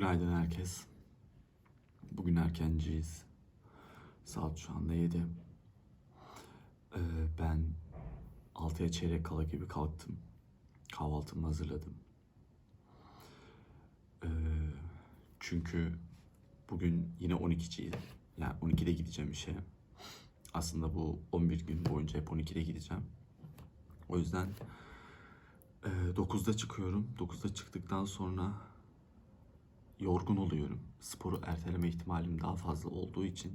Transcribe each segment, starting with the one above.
Günaydın herkes. Bugün erkenciyiz. Saat şu anda 7. Ee, ben 6'ya çeyrek kala gibi kalktım. Kahvaltımı hazırladım. Ee, çünkü bugün yine 12'ciyiz. Yani 12'de gideceğim işe. Aslında bu 11 gün boyunca hep 12'de gideceğim. O yüzden e, 9'da çıkıyorum. 9'da çıktıktan sonra yorgun oluyorum. Sporu erteleme ihtimalim daha fazla olduğu için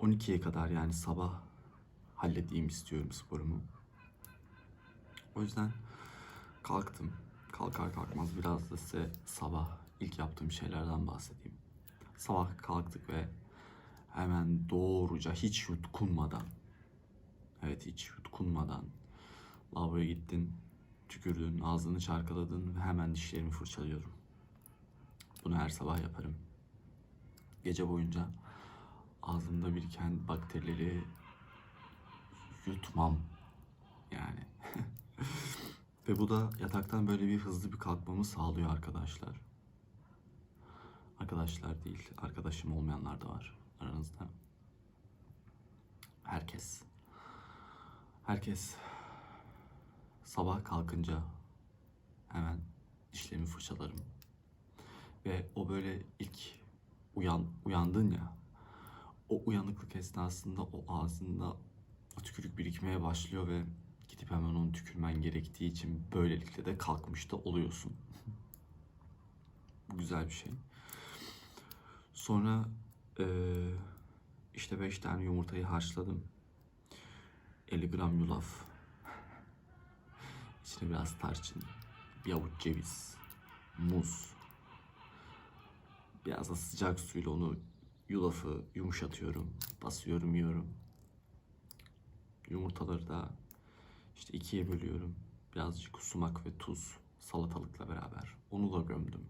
12'ye kadar yani sabah halledeyim istiyorum sporumu. O yüzden kalktım. Kalkar kalkmaz biraz da size sabah ilk yaptığım şeylerden bahsedeyim. Sabah kalktık ve hemen doğruca hiç yutkunmadan evet hiç yutkunmadan lavaboya gittin, tükürdün, ağzını çarkaladın ve hemen dişlerimi fırçalıyorum. Bunu her sabah yaparım. Gece boyunca ağzımda biriken bakterileri yutmam yani. Ve bu da yataktan böyle bir hızlı bir kalkmamı sağlıyor arkadaşlar. Arkadaşlar değil, arkadaşım olmayanlar da var aranızda. Herkes. Herkes sabah kalkınca hemen dişlerimi fırçalarım. Ve o böyle ilk uyan uyandın ya. O uyanıklık esnasında o ağzında o tükürük birikmeye başlıyor ve gidip hemen onu tükürmen gerektiği için böylelikle de kalkmış da oluyorsun. Bu güzel bir şey. Sonra eee, işte 5 tane yumurtayı haşladım. 50 gram yulaf. İçine biraz tarçın, bir avuç ceviz, muz, Biraz da sıcak suyla onu yulafı yumuşatıyorum. Basıyorum yiyorum. Yumurtaları da işte ikiye bölüyorum. Birazcık sumak ve tuz salatalıkla beraber. Onu da gömdüm.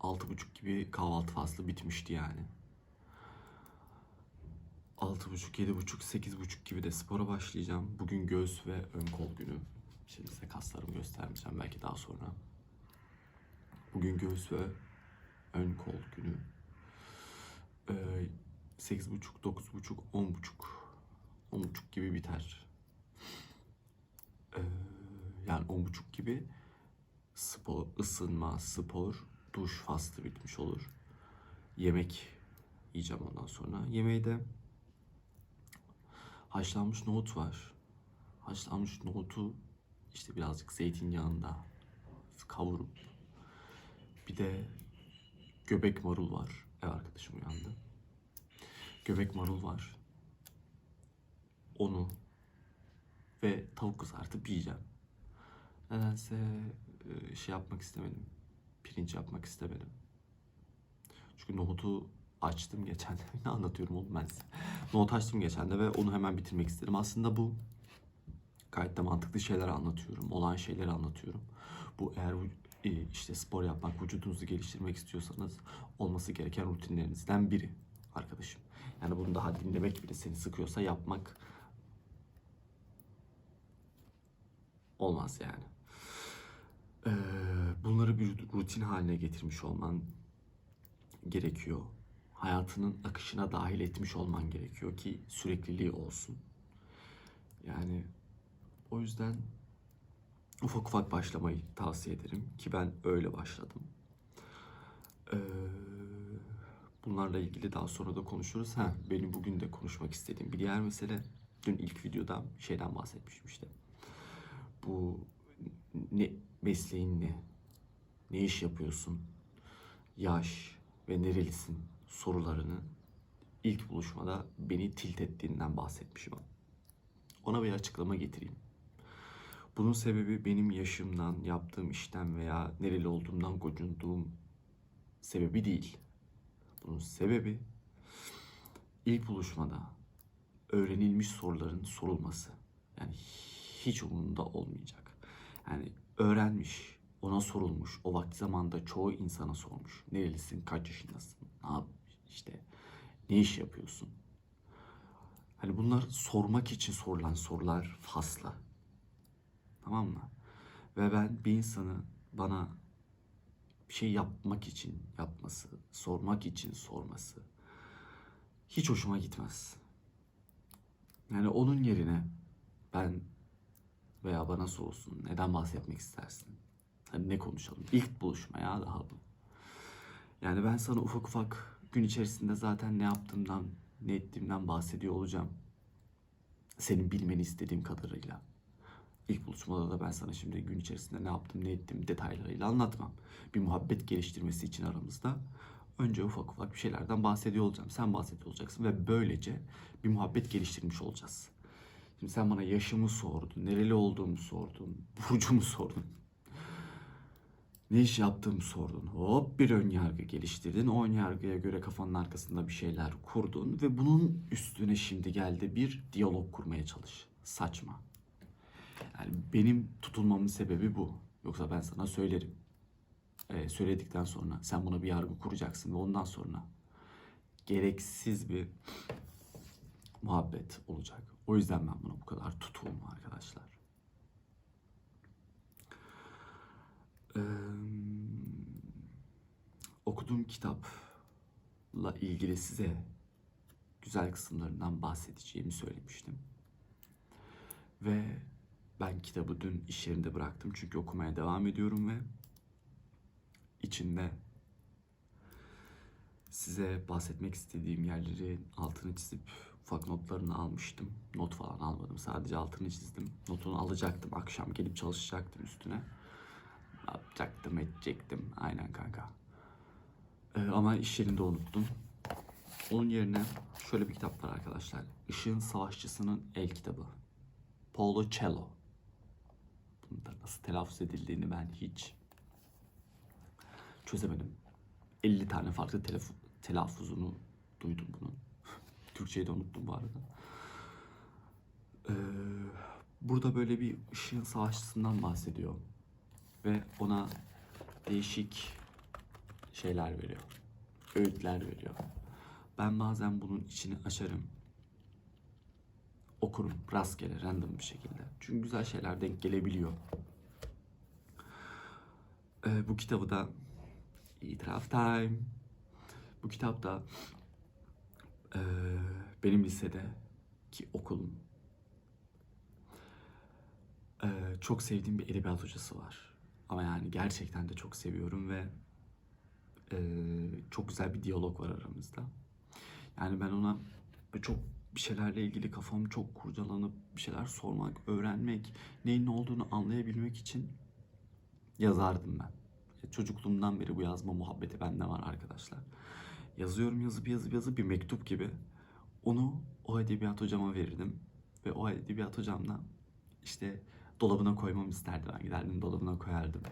Altı buçuk gibi kahvaltı faslı bitmişti yani. Altı buçuk, yedi buçuk, sekiz buçuk gibi de spora başlayacağım. Bugün göğüs ve ön kol günü. Şimdi size kaslarımı göstermeyeceğim belki daha sonra. Bugün göğüs ve ön kol günü. Ee, sekiz buçuk, dokuz buçuk, on buçuk, on buçuk gibi biter. Ee, yani on buçuk gibi spor, ısınma, spor, duş faslı bitmiş olur. Yemek yiyeceğim ondan sonra. Yemeği de haşlanmış nohut var. Haşlanmış nohutu işte birazcık zeytinyağında kavurup bir de göbek marul var. Ev arkadaşım uyandı. Göbek marul var. Onu ve tavuk kızartıp yiyeceğim. Nedense e, şey yapmak istemedim. Pirinç yapmak istemedim. Çünkü nohutu açtım geçen de. ne anlatıyorum oğlum ben size. Nohut açtım geçen de ve onu hemen bitirmek istedim. Aslında bu gayet de mantıklı şeyler anlatıyorum. Olan şeyleri anlatıyorum. Bu eğer işte spor yapmak, vücudunuzu geliştirmek istiyorsanız olması gereken rutinlerinizden biri arkadaşım. Yani bunu daha dinlemek bile seni sıkıyorsa yapmak olmaz yani. Ee, bunları bir rutin haline getirmiş olman gerekiyor. Hayatının akışına dahil etmiş olman gerekiyor ki sürekliliği olsun. Yani o yüzden ufak ufak başlamayı tavsiye ederim ki ben öyle başladım. Ee, bunlarla ilgili daha sonra da konuşuruz. Ha, benim bugün de konuşmak istediğim bir diğer mesele dün ilk videoda şeyden bahsetmiştim işte. Bu ne mesleğin ne? Ne iş yapıyorsun? Yaş ve nerelisin sorularını ilk buluşmada beni tilt ettiğinden bahsetmişim. Ona bir açıklama getireyim. Bunun sebebi benim yaşımdan, yaptığım işten veya nereli olduğumdan gocunduğum sebebi değil. Bunun sebebi ilk buluşmada öğrenilmiş soruların sorulması. Yani hiç umurunda olmayacak. Yani öğrenmiş, ona sorulmuş. O vakti zamanda çoğu insana sormuş. Nerelisin, kaç yaşındasın, ne yap, işte ne iş yapıyorsun? Hani bunlar sormak için sorulan sorular fazla. Tamam mı? Ve ben bir insanı bana bir şey yapmak için yapması, sormak için sorması hiç hoşuma gitmez. Yani onun yerine ben veya bana sorsun neden bahsetmek istersin? Hani ne konuşalım? İlk buluşma ya daha bu. Yani ben sana ufak ufak gün içerisinde zaten ne yaptığımdan, ne ettiğimden bahsediyor olacağım. Senin bilmeni istediğim kadarıyla. İlk buluşmada da ben sana şimdi gün içerisinde ne yaptım, ne ettim detaylarıyla anlatmam. Bir muhabbet geliştirmesi için aramızda önce ufak ufak bir şeylerden bahsediyor olacağım. Sen bahsediyor olacaksın ve böylece bir muhabbet geliştirmiş olacağız. Şimdi sen bana yaşımı sordun, nereli olduğumu sordun, burcumu sordun. Ne iş yaptığımı sordun. Hop bir ön yargı geliştirdin. O ön yargıya göre kafanın arkasında bir şeyler kurdun ve bunun üstüne şimdi geldi bir diyalog kurmaya çalış. Saçma. Yani benim tutulmamın sebebi bu. Yoksa ben sana söylerim. Ee, söyledikten sonra sen buna bir yargı kuracaksın ve ondan sonra gereksiz bir muhabbet olacak. O yüzden ben buna bu kadar tutulum arkadaşlar. Ee, okuduğum kitapla ilgili size güzel kısımlarından bahsedeceğimi söylemiştim. Ve ben kitabı dün iş yerinde bıraktım çünkü okumaya devam ediyorum ve içinde size bahsetmek istediğim yerleri altını çizip ufak notlarını almıştım. Not falan almadım. Sadece altını çizdim. Notunu alacaktım. Akşam gelip çalışacaktım üstüne. Yapacaktım, edecektim. Aynen kanka. Ee, ama iş yerinde unuttum. Onun yerine şöyle bir kitap var arkadaşlar. Işığın Savaşçısının El kitabı. Paulo Coelho. Bunu da nasıl telaffuz edildiğini ben hiç çözemedim. 50 tane farklı telaf- telaffuzunu duydum bunun. Türkçeyi de unuttum bu arada. Ee, burada böyle bir ışığın savaşçısından bahsediyor. Ve ona değişik şeyler veriyor. Öğütler veriyor. Ben bazen bunun içini açarım. Okurum rastgele, random bir şekilde. Çünkü güzel şeyler denk gelebiliyor. Ee, bu kitabı da itiraf time. Bu kitapta eee, benim lisede ki okulum eee, çok sevdiğim bir edebiyat hocası var. Ama yani gerçekten de çok seviyorum ve eee, çok güzel bir diyalog var aramızda. Yani ben ona çok bir şeylerle ilgili kafam çok kurcalanıp bir şeyler sormak, öğrenmek, neyin ne olduğunu anlayabilmek için yazardım ben. Çocukluğumdan beri bu yazma muhabbeti bende var arkadaşlar. Yazıyorum yazıp yazıp yazıp bir mektup gibi. Onu o edebiyat hocama verirdim. Ve o edebiyat hocamla işte dolabına koymamı isterdi. Ben giderdim dolabına koyardım.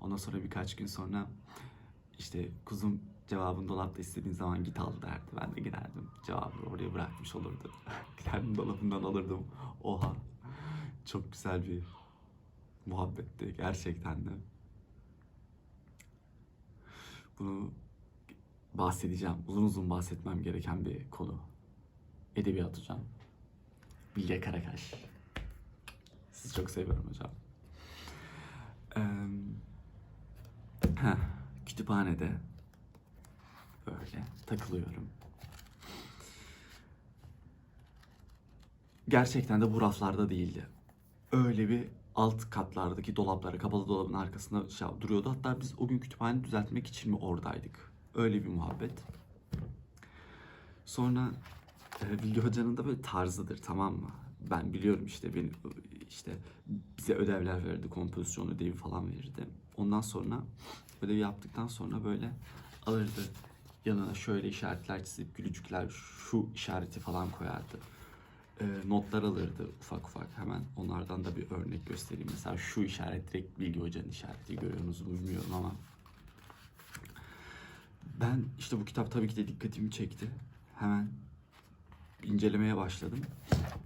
Ondan sonra birkaç gün sonra işte kuzum cevabın dolapta istediğin zaman git al derdi. Ben de giderdim. Cevabı oraya bırakmış olurdu. giderdim dolabından alırdım. Oha. Çok güzel bir muhabbetti gerçekten de. Bunu bahsedeceğim. Uzun uzun bahsetmem gereken bir konu. Edebiyat hocam. Bilge Karakaş. Sizi çok seviyorum hocam. Ee, heh, kütüphanede böyle takılıyorum. Gerçekten de bu raflarda değildi. Öyle bir alt katlardaki dolaplara, kapalı dolabın arkasında şey duruyordu. Hatta biz o gün kütüphane düzeltmek için mi oradaydık? Öyle bir muhabbet. Sonra e, Bilge Hoca'nın da böyle tarzıdır tamam mı? Ben biliyorum işte beni işte bize ödevler verirdi, kompozisyon ödevi falan verirdi. Ondan sonra ödevi yaptıktan sonra böyle alırdı yanına şöyle işaretler çizip gülücükler şu işareti falan koyardı. E, notlar alırdı ufak ufak hemen. Onlardan da bir örnek göstereyim. Mesela şu işaret direkt Bilgi Hoca'nın işareti görüyorsunuz mu bilmiyorum ama ben işte bu kitap tabii ki de dikkatimi çekti. Hemen incelemeye başladım.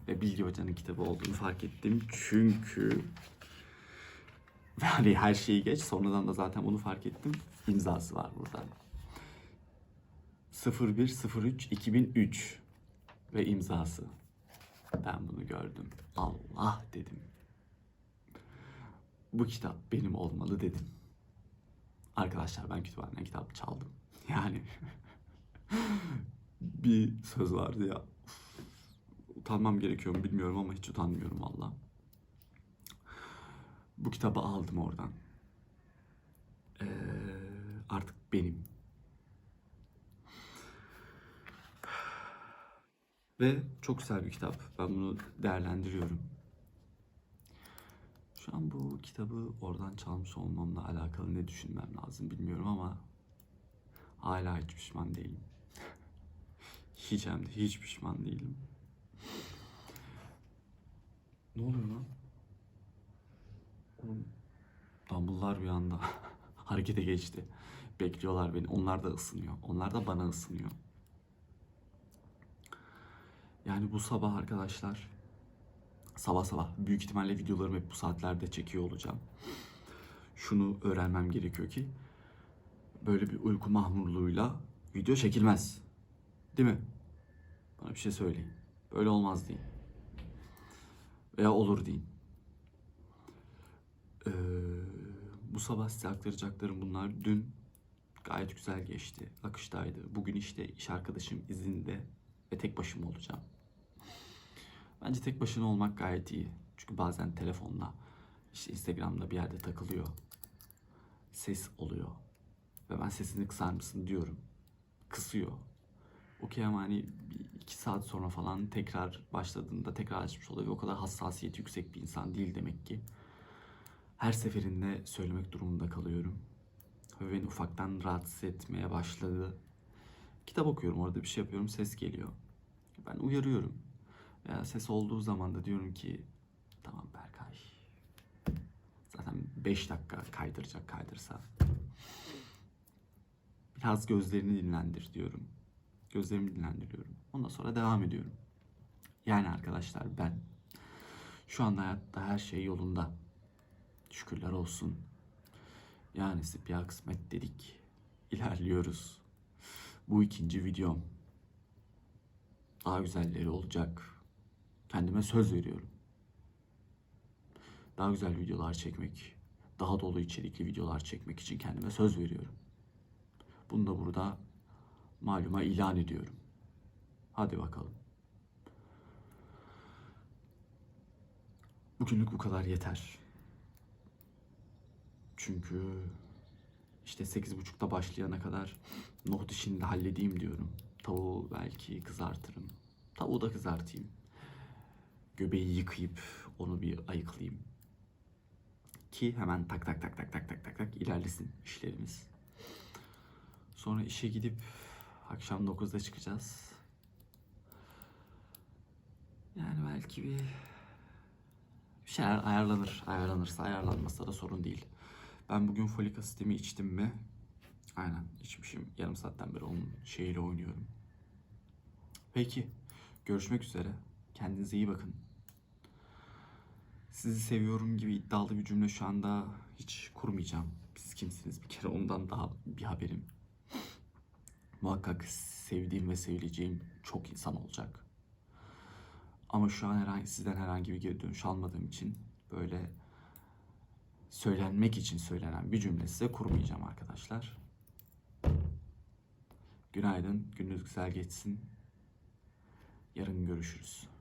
Ve Bilgi Hoca'nın kitabı olduğunu fark ettim. Çünkü yani her şeyi geç. Sonradan da zaten bunu fark ettim. İmzası var burada. 0103 2003 ve imzası. Ben bunu gördüm. Allah dedim. Bu kitap benim olmalı dedim. Arkadaşlar ben kütüphaneden kitap çaldım. Yani bir söz vardı ya. Utanmam gerekiyor mu bilmiyorum ama hiç utanmıyorum valla. Bu kitabı aldım oradan. Ee, artık benim. Ve çok güzel bir kitap. Ben bunu değerlendiriyorum. Şu an bu kitabı oradan çalmış olmamla alakalı ne düşünmem lazım bilmiyorum ama hala hiç pişman değilim. hiç hem de hiç pişman değilim. Ne oluyor lan? Oğlum, Dumble'lar bir anda harekete geçti. Bekliyorlar beni. Onlar da ısınıyor. Onlar da bana ısınıyor. Yani bu sabah arkadaşlar sabah sabah büyük ihtimalle videolarımı hep bu saatlerde çekiyor olacağım. Şunu öğrenmem gerekiyor ki böyle bir uyku mahmurluğuyla video çekilmez. Değil mi? Bana bir şey söyleyin. Böyle olmaz deyin. Veya olur deyin. Ee, bu sabah size aktaracaklarım bunlar. Dün gayet güzel geçti. Akıştaydı. Bugün işte iş arkadaşım izinde ve tek başıma olacağım. Bence tek başına olmak gayet iyi. Çünkü bazen telefonla, işte Instagram'da bir yerde takılıyor. Ses oluyor. Ve ben sesini kısar mısın diyorum. Kısıyor. Okey ama hani iki saat sonra falan tekrar başladığında tekrar açmış oluyor. O kadar hassasiyeti yüksek bir insan değil demek ki. Her seferinde söylemek durumunda kalıyorum. Ve beni ufaktan rahatsız etmeye başladı. Kitap okuyorum orada bir şey yapıyorum ses geliyor. Ben uyarıyorum. Veya ses olduğu zaman da diyorum ki tamam Berkay. Zaten 5 dakika kaydıracak kaydırsa. Biraz gözlerini dinlendir diyorum. Gözlerimi dinlendiriyorum. Ondan sonra devam ediyorum. Yani arkadaşlar ben şu anda hayatta her şey yolunda. Şükürler olsun. Yani ya kısmet dedik. İlerliyoruz. Bu ikinci videom. Daha güzelleri olacak. Kendime söz veriyorum. Daha güzel videolar çekmek, daha dolu içerikli videolar çekmek için kendime söz veriyorum. Bunu da burada maluma ilan ediyorum. Hadi bakalım. Bugünlük bu kadar yeter. Çünkü işte 8.30'da başlayana kadar nohut işini de halledeyim diyorum. Tavuğu belki kızartırım. Tavuğu da kızartayım. Göbeği yıkayıp onu bir ayıklayayım. Ki hemen tak tak tak tak tak tak tak tak ilerlesin işlerimiz. Sonra işe gidip akşam 9'da çıkacağız. Yani belki bir bir şeyler ayarlanır. Ayarlanırsa ayarlanmasa da sorun değil. Ben bugün folik asitimi içtim mi? Aynen içmişim. Yarım saatten beri onun şeyiyle oynuyorum. Peki. Görüşmek üzere. Kendinize iyi bakın. Sizi seviyorum gibi iddialı bir cümle şu anda hiç kurmayacağım. Siz kimsiniz bir kere ondan daha bir haberim. Muhakkak sevdiğim ve sevileceğim çok insan olacak. Ama şu an herhangi, sizden herhangi bir geri dönüş almadığım için böyle söylenmek için söylenen bir cümle size kurmayacağım arkadaşlar. Günaydın, gününüz güzel geçsin. Yarın görüşürüz.